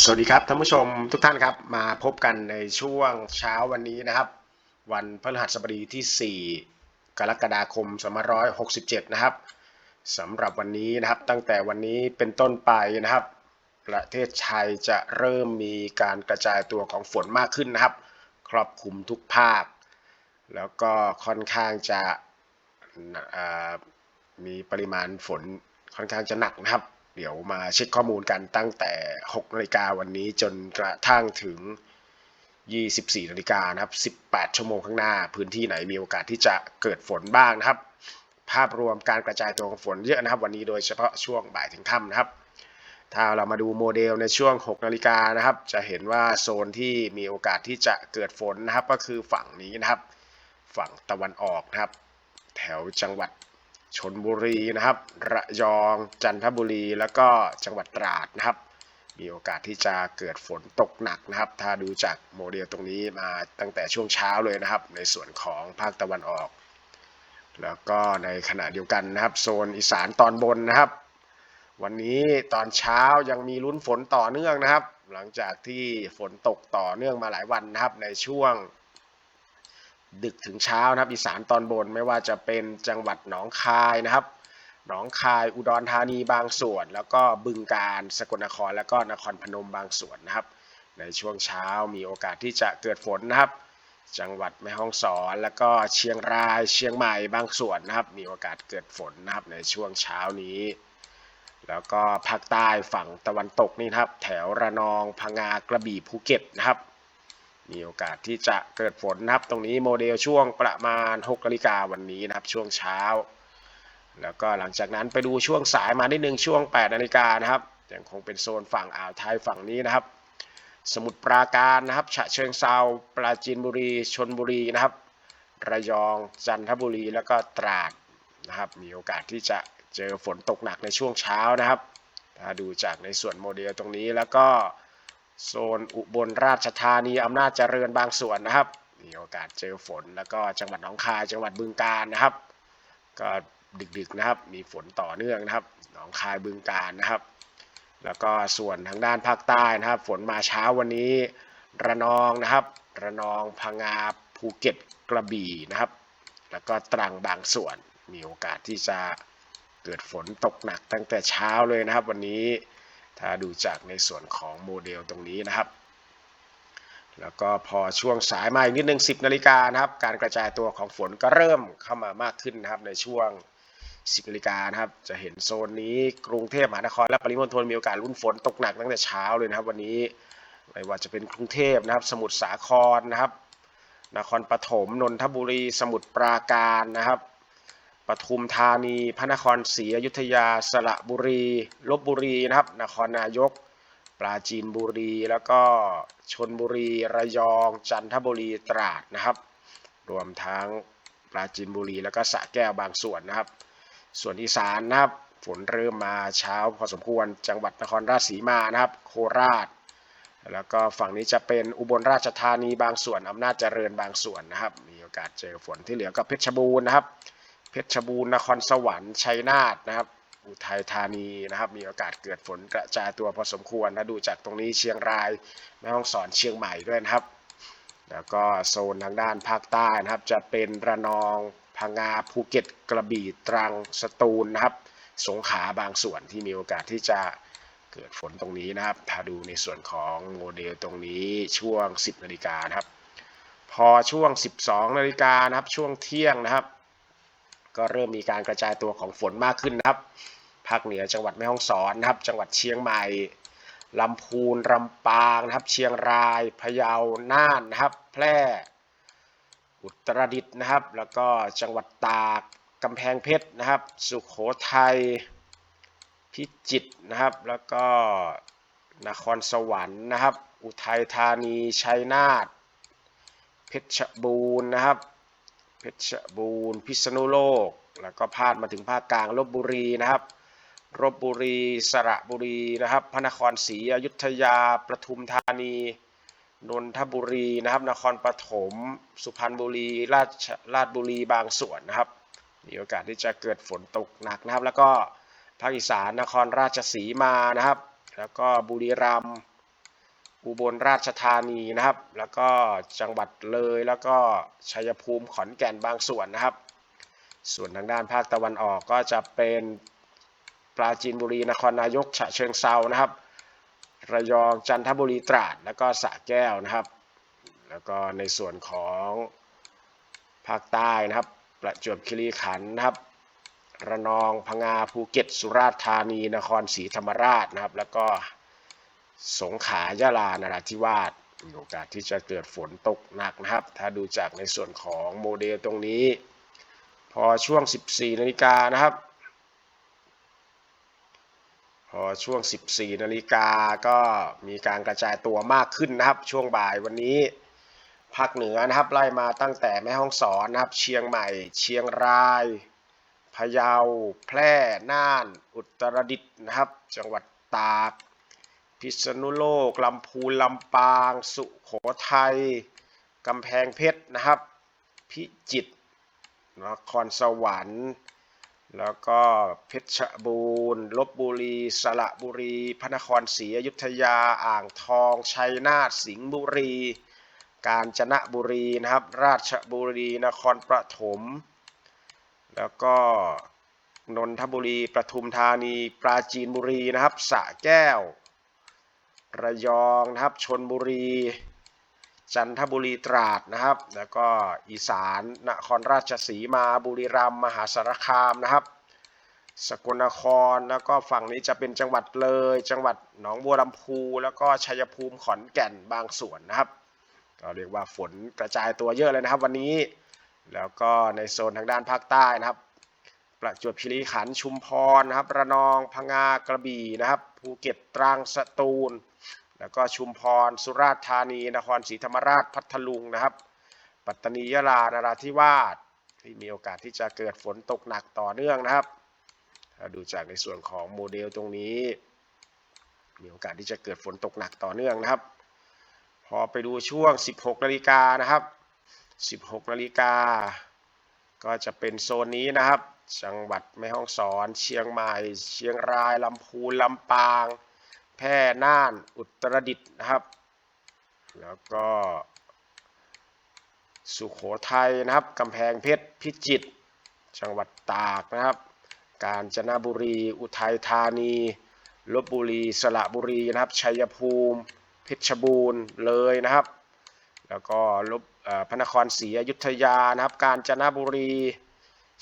สวัสดีครับท่านผู้ชมทุกท่านครับมาพบกันในช่วงเช้าวันนี้นะครับ วันพฤหัสบดีที่ 4 กรกฎาคม2567 นะครับสำหรับวันนี้นะครับตั้งแต่วันนี้เป็นต้นไปนะครับ ประเทศไทยจะเริ่มมีการกระจายตัวของฝนมากขึ้นนะครับ ครอบคลุมทุกภาค แล้วก็ค่อนข้างจะมีปริมาณฝนค่อนข้างจะหนักนะครับ เดี๋ยวมาเช็คข้อมูลกันตั้งแต่6นาฬิกาวันนี้จนกระทั่งถึง 24นาฬิกานะครับ 18 ชั่วโมงข้างหน้า พื้นที่ไหนมีโอกาสที่จะเกิดฝนบ้างนะครับ ภาพรวมการกระจายตัวของฝนเยอะนะครับ วันนี้โดยเฉพาะช่วงบ่ายถึงค่ำนะครับ ถ้าเรามาดูโมเดลในช่วง 6 นาฬิกานะครับ จะเห็นว่าโซนที่มีโอกาสที่จะเกิดฝนนะครับ ก็คือฝั่งนี้นะครับ ฝั่งตะวันออกนะครับ แถวจังหวัด ชนบุรีนะครับ ระยอง จันทบุรี แล้วก็จังหวัดตราดนะครับ มีโอกาสที่จะเกิดฝนตกหนักนะครับ ถ้าดูจากโมเดลตรงนี้มาตั้งแต่ช่วงเช้าเลยนะครับ ในส่วนของภาคตะวันออก แล้วก็ในขณะเดียวกันนะครับ โซนอีสานตอนบนนะครับ วันนี้ตอนเช้ายังมีลุ้นฝนต่อเนื่องนะครับ หลังจากที่ฝนตกต่อเนื่องมาหลายวันนะครับในช่วง ดึกถึงเช้านะครับอีสานตอนบนไม่ว่าจะเป็นจังหวัดหนองคายนะครับ หนองคายอุดรธานีบางส่วน แล้วก็บึงกาฬสกลนคร แล้วก็นครพนมบางส่วนนะครับ ในช่วงเช้ามีโอกาสที่จะเกิดฝนนะครับ จังหวัดแม่ฮ่องสอน แล้วก็เชียงรายเชียงใหม่บางส่วนนะครับ มีโอกาสเกิดฝนนะครับในช่วงเช้านี้ แล้วก็ภาคใต้ฝั่งตะวันตกนี่นครับ แถวระนองพังงากระบี่ภูเก็ตนะครับ มีโอกาสที่จะเกิดฝนนะครับ ตรงนี้โมเดลช่วงประมาณ6นาฬิกาวันนี้นะครับช่วงเช้า แล้วก็หลังจากนั้นไปดูช่วงสายมานิดนึงช่วง8นาฬิกานะครับยังคงเป็นโซนฝั่งอ่าวไทยฝั่งนี้นะครับ สมุทรปราการนะครับ ฉะเชิงเซาปราจีนบุรีชนบุรีนะครับ ระยองจันทบุรีแล้วก็ตราดนะครับ มีโอกาสที่จะเจอฝนตกหนักในช่วงเช้านะครับ ถ้าดูจากในส่วนโมเดลตรงนี้แล้วก็ โซนอุบลราชธานีอำนาจเจริญบางส่วนนะครับ มีโอกาสเจอฝนแล้วก็จังหวัดหนองคายจังหวัดบึงกาฬนะครับ ก็ดึกๆนะครับ มีฝนต่อเนื่องนะครับ หนองคายบึงกาฬนะครับ แล้วก็ส่วนทางด้านภาคใต้นะครับ ฝนมาเช้าวันนี้ ระนองนะครับ ระนองพังงาภูเก็ตกระบี่นะครับ แล้วก็ตรังบางส่วนมีโอกาสที่จะเกิดฝนตกหนักตั้งแต่เช้าเลยนะครับ วันนี้ ถ้าดูจากในส่วนของโมเดลตรงนี้นะครับ แล้วก็พอช่วงสายมาอีกนิดนึง 10 นาฬิกานะครับ การกระจายตัวของฝนก็เริ่มเข้ามามากขึ้นนะครับในช่วง 10 นาฬิกานะครับ จะเห็นโซนนี้กรุงเทพมหานครและปริมณฑลมีโอกาสลุ้นฝนตกหนักตั้งแต่เช้าเลยนะครับ วันนี้ไม่ว่าจะเป็นกรุงเทพนะครับ สมุทรสาครนะครับ นครปฐมนนทบุรี สมุทรปราการนะครับ ทุมธานี พระนครศรีอยุธยา สระบุรีลบบุรีนะครับ นครนายก ปราจีนบุรี แล้วก็ชนบุรี ระยอง จันทบุรี ตราดนะครับ รวมทั้งปราจีนบุรี แล้วก็สระแก้วบางส่วนนะครับ ส่วนอีสานนะครับ ฝนเริ่มมาเช้าพอสมควร จังหวัดนครราชสีมานะครับ โคราช แล้วก็ฝั่งนี้จะเป็นอุบลราชธานีบางส่วน อำนาจเจริญบางส่วนนะครับ มีโอกาสเจอฝนที่เหลือก็เพชรบูรณ์นะครับ เพชรบูรณ์นครสวรรค์ชัยนาทนะครับ อุทัยธานีนะครับ มีโอกาสเกิดฝนกระจายตัวพอสมควรนะดูจากตรงนี้เชียงรายแม่ฮ่องสอนเชียงใหม่ด้วยนะครับ แล้วก็โซนทางด้านภาคใต้นะครับ จะเป็นระนองพังงาภูเก็ตกระบี่ตรังสตูลนะครับ สงขลาบางส่วนที่มีโอกาสที่จะเกิดฝนตรงนี้นะครับ ถ้าดูในส่วนของโมเดลตรงนี้ช่วง 10นาฬิกานะครับ พอช่วง 12นาฬิกานะครับ ช่วงเที่ยงนะครับ ก็เริ่มมีการกระจายตัวของฝนมากขึ้นนะครับ ภาคเหนือจังหวัดแม่ฮ่องสอนนะครับ จังหวัดเชียงใหม่ลำพูนลำปางนะครับ เชียงรายพะเยาน่านนะครับ แพร่อุตรดิตถ์นะครับ แล้วก็จังหวัดตากกำแพงเพชรนะครับ สุขโขทัยพิจิตรนะครับ แล้วก็นครสวรรค์นะครับ อุทัยธานีชัยนาทเพชรบูรณ์นะครับ เพชรบูรณ์พิษณุโลก แล้วก็พาดมาถึงภาคกลางลบบุรีนะครับลบบุรีสระบุรีนะครับพระนครศรีอยุธยาประทุมธานีนนทบุรีนะครับนครปฐมสุพรรณบุรีราชราชบุรีบางส่วนนะครับมีโอกาสที่จะเกิดฝนตกหนักนะครับ แล้วก็ภาคอีสานนครราชสีมานะครับ แล้วก็บุรีรัมย์ อุบลราชธานีนะครับ แล้วก็จังหวัดเลยแล้วก็ชัยภูมิขอนแก่นบางส่วนนะครับ ส่วนทางด้านภาคตะวันออกก็จะเป็นปราจีนบุรีนครนายกฉะเชิงเซานะครับ ระยองจันทบุรีตราดแล้วก็สระแก้วนะครับ แล้วก็ในส่วนของภาคใต้นะครับ ประจวบคีรีขันธ์นะครับ ระนองพังงาภูเก็ตสุราษฎร์ธานีนครศรีธรรมราชนะครับ แล้วก็ สงขลายะลานราธิวาสมีโอกาสที่จะเกิดฝนตกหนักนะครับ ถ้าดูจากในส่วนของโมเดลตรงนี้ พอช่วง 14 นาฬิกานะครับ พอช่วง 14 นาฬิกาก็มีการกระจายตัวมากขึ้นนะครับ ช่วงบ่ายวันนี้ภาคเหนือนะครับไล่มาตั้งแต่แม่ฮ่องสอนนะครับ เชียงใหม่ เชียงรายพะเยา แพร่ น่าน อุตรดิตถ์นะครับ จังหวัดตาก พิษณุโลก ลำพูนลำปาง สุโขทัย กำแพงเพชรนะครับ พิจิตร นครสวรรค์ แล้วก็เพชรบูรณ์ลบบุรี สระบุรี พระนครศรีอยุธยา อ่างทอง ชัยนาท สิงห์บุรี กาญจนบุรีนะครับ ราชบุรี นครปฐม แล้วก็นนทบุรี ปทุมธานี ปราจีนบุรีนะครับสระแก้ว ระยองนะครับชนบุรี จันทบุรีตราดนะครับ แล้วก็อีสานนครราชสีมาบุรีรัมย์มหาสารคามนะครับ สกลนครแล้วก็ฝั่งนี้จะเป็นจังหวัดเลย จังหวัดหนองบัวลำพู แล้วก็ชัยภูมิขอนแก่นบางส่วนนะครับ ก็เรียกว่าฝนกระจายตัวเยอะเลยนะครับ วันนี้แล้วก็ในโซนทางด้านภาคใต้นะครับ ประจวบคีรีขันธ์ชุมพรนะครับ ระนอง พังงา กระบี่นะครับ ภูเก็ต ตรัง สตูล แล้วก็ชุมพร สุราษฎร์ธานี นครศรีธรรมราช พัทลุงนะครับ ปัตตานียะลา นราธิวาส ที่มีโอกาสที่จะเกิดฝนตกหนักต่อเนื่องนะครับถ้าดูจากในส่วนของโมเดลตรงนี้ มีโอกาสที่จะเกิดฝนตกหนักต่อเนื่องนะครับ พอไปดูช่วง 16 นาฬิกานะครับ 16 นาฬิกา ก็จะเป็นโซนนี้นะครับ จังหวัดแม่ฮ่องสอน เชียงใหม่ เชียงราย ลำพูน ลำปาง พร่น่านอุตรดิตถ์นะครับ แล้วก็สุโขทัยนะครับกำแพงเพชรพิจิตรจังหวัดตากนะครับ กาญจนบุรี อุทัยธานีลบบุรีสระบุรีนะครับชัยภูมิ เพชรบูรณ์เลยนะครับ แล้วก็ลบอ่อพระนครศรีอยุธยานะครับ กาญจนบุรี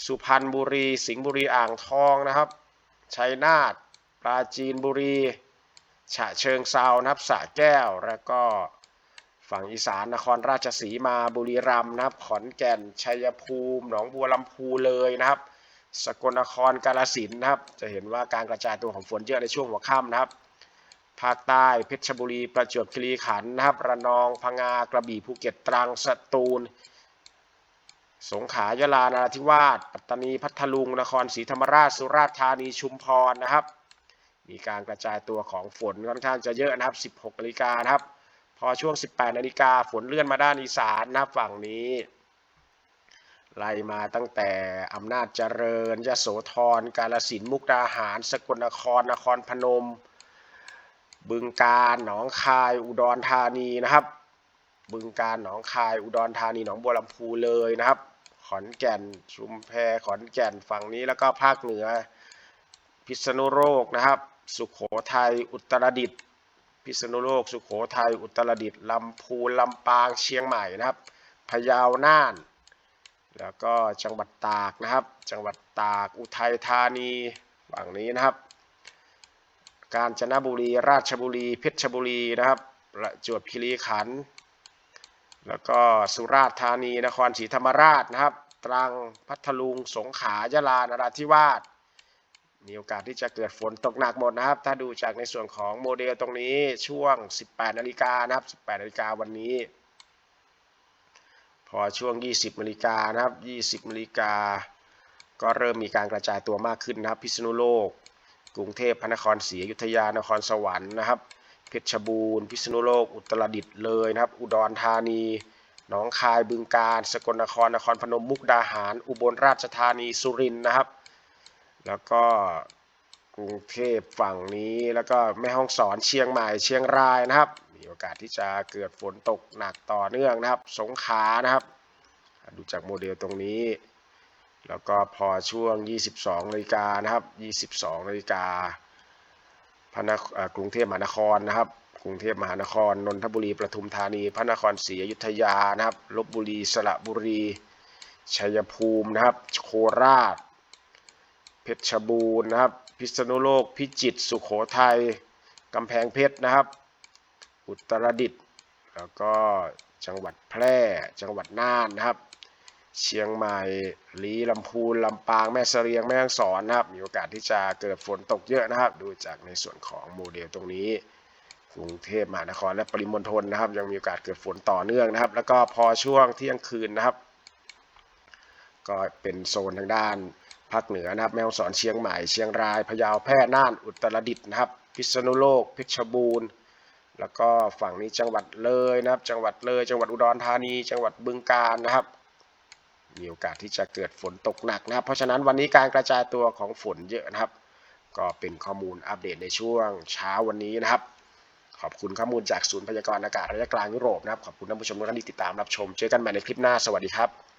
สุพรรณบุรี สิงห์บุรีอ่างทองนะครับชัยนาทปราจีนบุรี ฉะเชิงเซานะครับสระแก้วแล้วก็ฝั่งอีสานนครราชสีมาบุรีรัมย์นะครับ ขอนแก่นชัยภูมิ หนองบัวลำพูเลยนะครับ สกลนครกาฬสินธุ์นะครับ จะเห็นว่าการกระจายตัวของฝนเยอะในช่วงหัวค่ำนะครับ ภาคใต้เพชรบุรีประจวบคีรีขันธ์นะครับ ระนองพังงากระบี่ภูเก็ตตรังสตูล สงขลายะลานาธิวาสปัตตานีพัทลุง นครศรีธรรมราชสุราษฎร์ธานีชุมพรนะครับ มีการกระจายตัวของฝนค่อนข้างจะเยอะนะครับ 16นาฬิกานะครับ พอช่วง 18นาฬิกาฝนเลื่อนมาด้านอีสานนะครับฝั่งนี้ ไล่มาตั้งแต่อำนาจเจริญยโสธร กาฬสินธุ์มุกดาหาร สกลนคร นครพนม บึงกาฬหนองคาย อุดรธานีนะครับ บึงกาฬหนองคาย อุดรธานี หนองบัวลำพูเลยนะครับ ขอนแก่น ชุมแพ ขอนแก่นฝั่งนี้แล้วก็ภาคเหนือ พิษณุโลกนะครับ สุขโขทัยอุตรดิตถ์พิษณุโลก สุขโขทัยอุตรดิตถ์ลำพูนลำปางเชียงใหม่นะครับพะเยาน่าน แล้วก็จังหวัดตากนะครับ จังหวัดตากอุทัยธานีฝั่งนี้นะครับ กาญจนบุรีราชบุรีเพชรบุรีนะครับประจวบคีรีขันธ์แล้วก็สุราษฎร์ธานีนครศรีธรรมราชนะครับ ตรังพัทลุงสงขลายะลานราธิวาส มีโอกาสที่จะเกิดฝนตกหนักหมดนะครับ ถ้าดูจากในส่วนของโมเดลตรงนี้ช่วง 18 นาฬิกานะครับ 18 นาฬิกาวันนี้ พอช่วง 20 นาฬิกานะครับ 20 นาฬิกา ก็เริ่มมีการกระจายตัวมากขึ้นนะครับ พิษณุโลก กรุงเทพพระนครศรีอยุธยานครสวรรค์นะครับ เพชรบูรณ์ พิษณุโลก อุตรดิตถ์เลยนะครับ อุดรธานีหนองคายบึงกาฬสกลนครนครพนมมุกดาหาร อุบลราชธานีสุรินทร์นะครับ แล้วก็กรุงเทพฝั่งนี้แล้วก็แม่ฮ่องสอนเชียงใหม่เชียงรายนะครับ มีโอกาสที่จะเกิดฝนตกหนักต่อเนื่องนะครับ สงขลานะครับ ดูจากโมเดลตรงนี้ แล้วก็พอช่วง 22นาฬิกานะครับ 22นาฬิกาพระนครกรุงเทพมหานครนะครับ กรุงเทพมหานครนนทบุรีปทุมธานี พระนครศรีอยุธยานะครับลบบุรีสระบุรีชัยภูมินะครับ โคราช ชรบูรณ์นะครับ พิษณุโลก พิจิตร สุโขทัย กำแพงเพชรนะครับ อุตรดิตถ์ แล้วก็จังหวัดแพร่ จังหวัดน่านนะครับ เชียงใหม่ ลีลำพูน ลำปาง แม่เสรียง แม่ฮ่องสอนนะครับ มีโอกาสที่จะเกิดฝนตกเยอะนะครับ ดูจากในส่วนของโมเดลตรงนี้กรุงเทพมหานครและปริมณฑลนะครับ ยังมีโอกาสเกิดฝนต่อเนื่องนะครับ แล้วก็พอช่วงเที่ยงคืนนะครับ ก็เป็นโซนทางด้าน ภาคเหนือนะครับแม่ฮ่องสอนเชียงใหม่เชียงรายพะเยาแพร่น่านอุตรดิตถ์นะครับพิษณุโลกเพชรบูรณ์แล้วก็ฝั่งนี้จังหวัดเลยนะครับ จังหวัดเลย จังหวัดอุดรธานี จังหวัดบึงกาฬนะครับ มีโอกาสที่จะเกิดฝนตกหนักนะครับ เพราะฉะนั้นวันนี้การกระจายตัวของฝนเยอะนะครับ ก็เป็นข้อมูลอัปเดตในช่วงเช้าวันนี้นะครับ ขอบคุณข้อมูลจากศูนย์พยากรณ์อากาศระยะกลางยุโรปนะครับ ขอบคุณท่านผู้ชมทุกท่านที่ติดตามรับชม เจอกันใหม่ในคลิปหน้า สวัสดีครับ